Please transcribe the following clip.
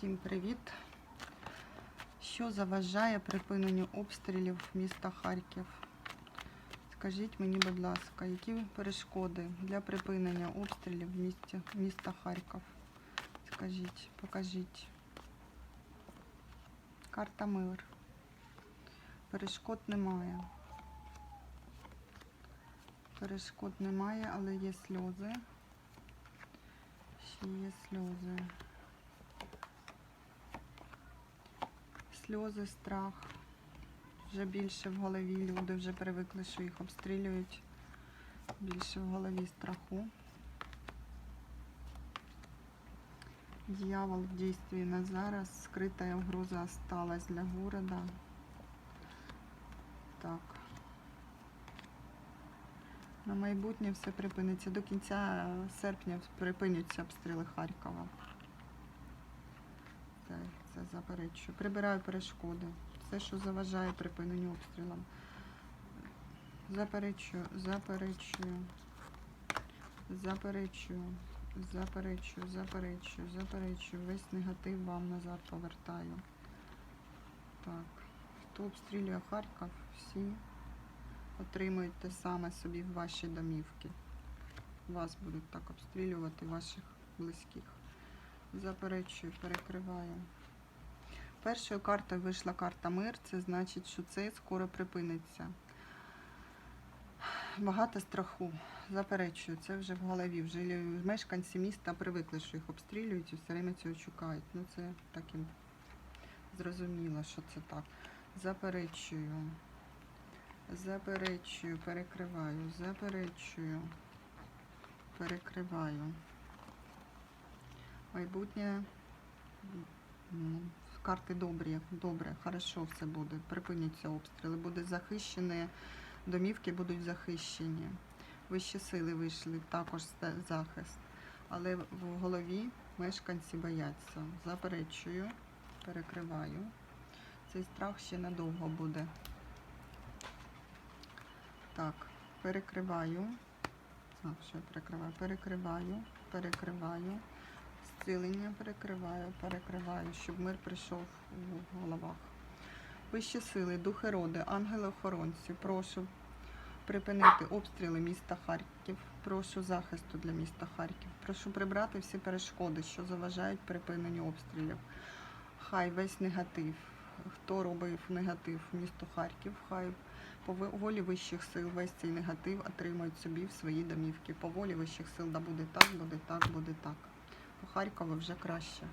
Всім привіт! Що заважає припиненню обстрілів міста Харків? Скажіть мені, будь ласка, які перешкоди для припинення обстрілів місті, міста Харків? Скажіть, покажіть. Карта мир. Перешкод немає. Перешкод немає, але є сльози. Ще є сльози. Сльози, страх. Вже більше в голові люди вже привикли, що їх обстрілюють. Більше в голові страху. Дьявол в дійстві на зараз. Скрита угроза осталась для города. Так. На майбутнє все припиниться. До кінця серпня припиняться обстріли Харкова. Це, це заперечую. Прибираю перешкоди. Все, що заважає припиненню обстрілам. Заперечую, заперечую. Заперечую, заперечую, заперечую, заперечую. Весь негатив вам назад повертаю. Так. Хто обстрілює Харків, всі отримують те саме собі в ваші домівки. Вас будуть так обстрілювати, ваших близьких. Заперечую, перекриваю. Першою картою вийшла карта мир, це значить, що це скоро припиниться. Багато страху. Заперечую, це вже в голові. Вже мешканці міста привикли, що їх обстрілюють і все время цього чекають. Ну це так і зрозуміло, що це так. Заперечую. Заперечую, перекриваю, заперечую, перекриваю. Майбутнє карти добрі, добре, хорошо все буде. Припиняться обстріли, буде захищене, домівки будуть захищені. Вищі сили вийшли, також захист. Але в голові мешканці бояться. Заперечую, перекриваю. Цей страх ще надовго буде. Так, перекриваю. Так, що я перекриваю? Перекриваю, перекриваю. Зцілення перекриваю, перекриваю, щоб мир прийшов у головах. Вищі сили, духи роди, ангели-охоронці, прошу припинити обстріли міста Харків. Прошу захисту для міста Харків. Прошу прибрати всі перешкоди, що заважають припиненню обстрілів. Хай весь негатив, хто робив негатив в місто Харків, хай по волі вищих сил весь цей негатив отримують собі в свої домівки. По волі вищих сил, да буде так, буде так, буде так. По Харкову вже краще.